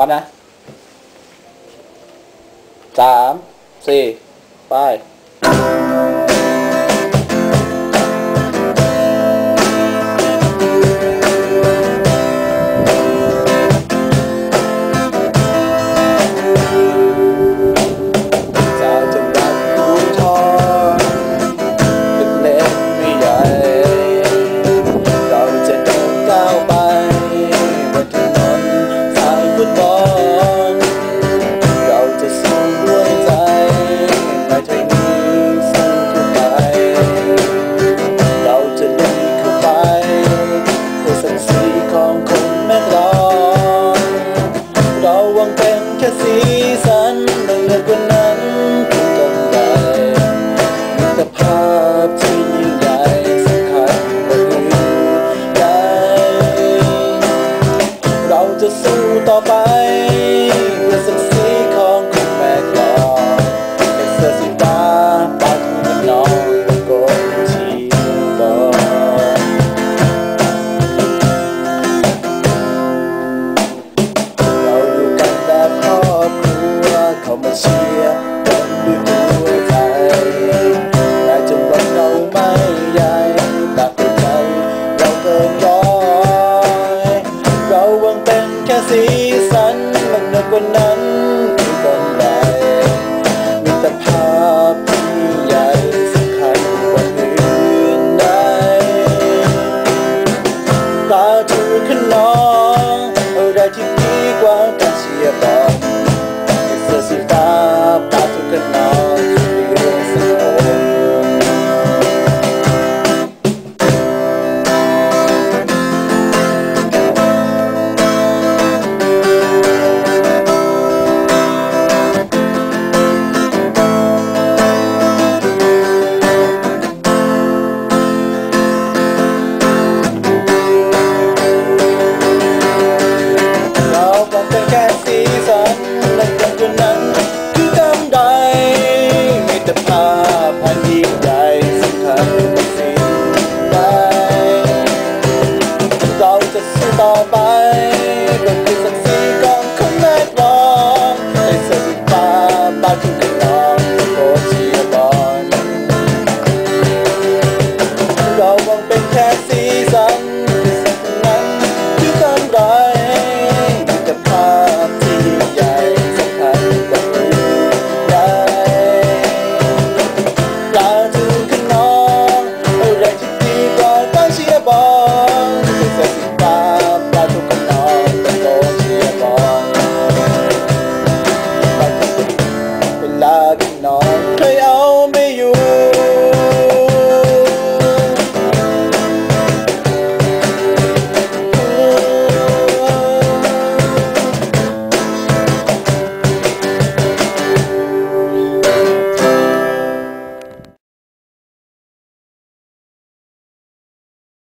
พร้อมนะสามสี่ไป เราวังเป็นแค่สีสันและเลือกว่านั้นคือต้นไปมีแต่ภาพที่ยิ่งใหญ่สำคัญกว่ารื่นใดเราจะสู้ต่อไป say จะสู้ต่อไปบนคือศักสีกองคนนักร้องใส่เสื้อฟ้าบ้านทุ่งขนองโครเชียร์บอนเราหวังเป็นแค่สี